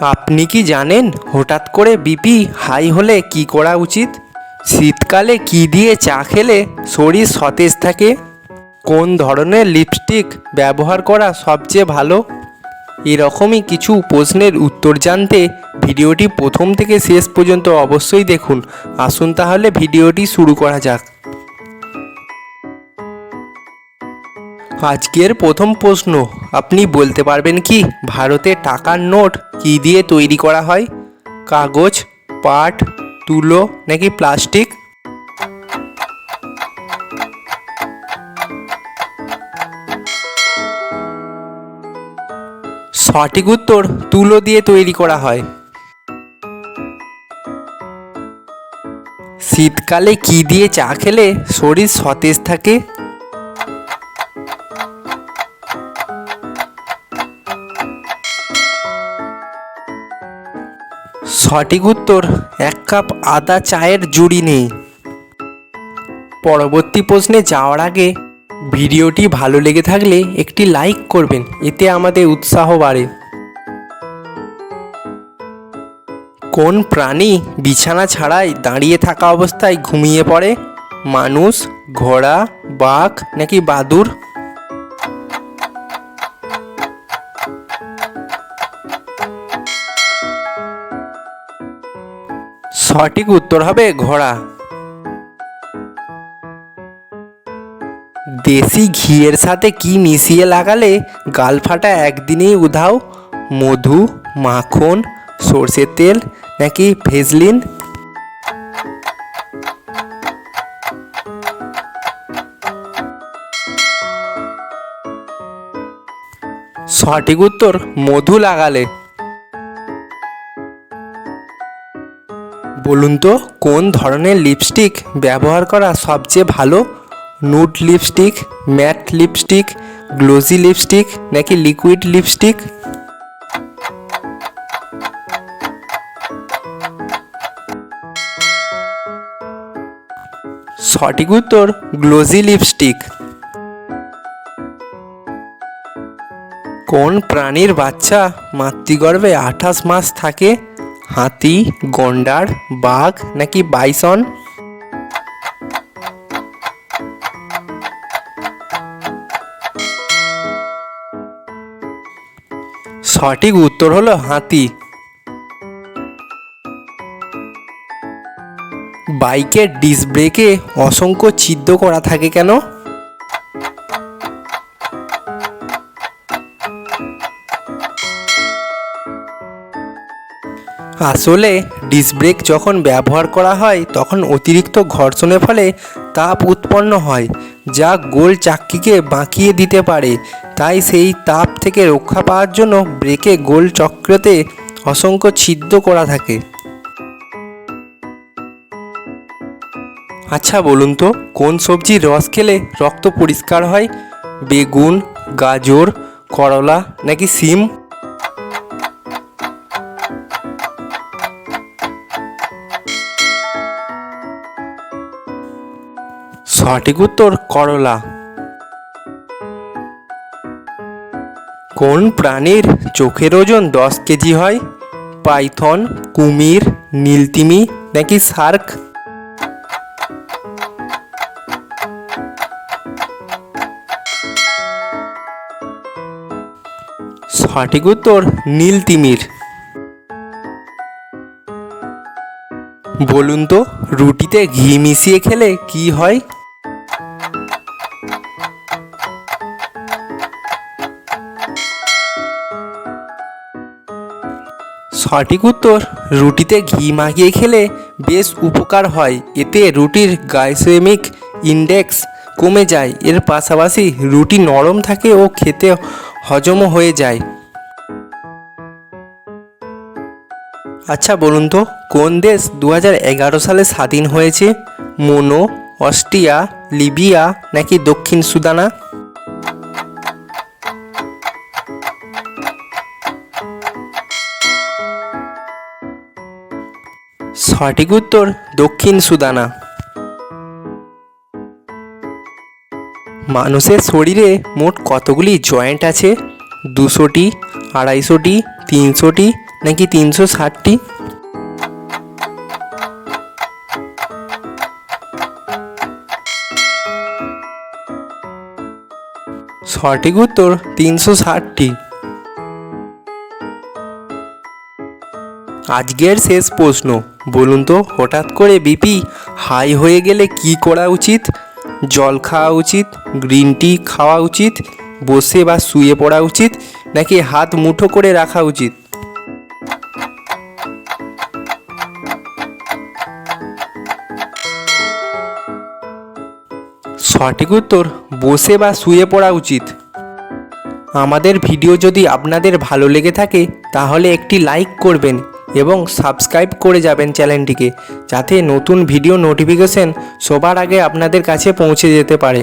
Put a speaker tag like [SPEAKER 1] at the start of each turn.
[SPEAKER 1] আপনি কি জানেন হঠাৎ করে বিপি হাই হলে কি করা উচিত? শীতকালে কি দিয়ে চা খেলে শরীর সতেজ থাকে? কোন ধরনের লিপস্টিক ব্যবহার করা সবচেয়ে ভালো? এরকমই কিছু প্রশ্নের উত্তর জানতে ভিডিওটি প্রথম থেকে শেষ পর্যন্ত অবশ্যই দেখুন। আসুন তাহলে ভিডিওটি শুরু করা যাক। আজকের প্রথম প্রশ্ন, আপনি বলতে পারবেন কি ভারতে টাকার নোট কি দিয়ে তৈরি করা হয়? কাগজ, পাট, তুলো নাকি প্লাস্টিক? সঠিক উত্তর, তুলো দিয়ে তৈরি করা হয়। শীতকালে কি দিয়ে চা খেলে শরীর সতেজ থাকে? সঠিক উত্তর, এক কাপ আদা চায়ের জুড়ি নেই। পরবর্তী প্রশ্নে যাওয়ার আগে ভিডিওটি ভালো লেগে থাকলে একটি লাইক করবেন, এতে আমাদের উৎসাহ বাড়ে। কোন প্রাণী বিছানা ছাড়াই দাঁড়িয়ে থাকা অবস্থায় ঘুমিয়ে পড়ে? মানুষ, ঘোড়া, বাঘ নাকি বাদুর? সঠিক উত্তর হবে ঘোড়া। দেশি ঘিয়ের সাথে কি মিশিয়ে লাগালে গাল ফাটা একদিনেই উধাও? মধু, মাখন, সর্ষের তেল নাকি ভেজলিন? সঠিক উত্তর, মধু লাগালে। বলুন তো, কোন ধরনের লিপস্টিক ব্যবহার করা সবচেয়ে ভালো? Nude lipstick matte lipstick glossy lipstick নাকি লিকুইড লিপস্টিক সঠিক উত্তর গ্লোজি লিপস্টিক কোন প্রাণীর বাচ্চা মাতৃগর্ভে আঠাশ মাস থাকে? হাতি, গন্ডার, বাঘ নাকি বাইসন? সঠিক উত্তর হলো হাতি। বাইকের ডিস্ক ব্রেকে অসংখ্য ছিদ্র করা থাকে কেন? আসলে ডিস্ক ব্রেক যখন ব্যবহার করা হয়, তখন অতিরিক্ত ঘর্ষণের ফলে তাপ উৎপন্ন হয়, যা গোল চাক্কিকে বাঁকিয়ে দিতে পারে। তাই সেই তাপ থেকে রক্ষা পাওয়ার জন্য ব্রেকে গোল চক্রতে অসংখ্য ছিদ্র করা থাকে। আচ্ছা বলুন তো, কোন সবজির রস খেলে রক্ত পরিষ্কার হয়? বেগুন, গাজর, করলা, নাকি সিম? সঠিক উত্তর করলা। কোন প্রাণীর চোখের ওজন দশ কেজি হয়? পাইথন, কুমির, নীলতিমি নাকি শার্ক সঠিক উত্তর নীলতিমির। বলুন তো, রুটিতে ঘি মিশিয়ে খেলে কি হয়? সঠিক উত্তর, রুটিতে ঘি মাখিয়ে খেলে বেশ উপকার হয়। এতে রুটির গ্লাইসেমিক ইন্ডেক্স কমে যায়। এর পাশাপাশি রুটি নরম থাকে ও খেতে হজমও হয়ে যায়। আচ্ছা বলুন তো, কোন দেশ দু হাজার এগারো সালে স্বাধীন হয়েছে? মোনো, অস্ট্রিয়া, লিবিয়া নাকি দক্ষিণ সুদানা? সঠিক উত্তর দক্ষিণ সুদানা। মানুষের শরীরে মোট কতগুলি জয়েন্ট আছে? দুশোটি, আড়াইশোটি, তিনশোটি, নাকি তিনশো ষাটটি? সঠিক উত্তর তিনশো ষাটটি। আজকের শেষ প্রশ্ন। বলুন তো, হঠাৎ করে বিপি হাই হয়ে গেলে কি করা উচিত? জল খাওয়া উচিত? গ্রিন টি খাওয়া উচিত? বসে বা শুয়ে পড়া উচিত? নাকি হাত মুঠো করে রাখা উচিত? সঠিক উত্তর, বসে বা শুয়ে পড়া উচিত। আমাদের ভিডিও যদি আপনাদের ভালো লেগে থাকে, তাহলে একটি লাইক করবেন। এবং সাবস্ক্রাইব করে যাবেন চ্যানেলটিকে, যাতে নতুন ভিডিও নোটিফিকেশন সবার আগে আপনাদের কাছে পৌঁছে যেতে পারে।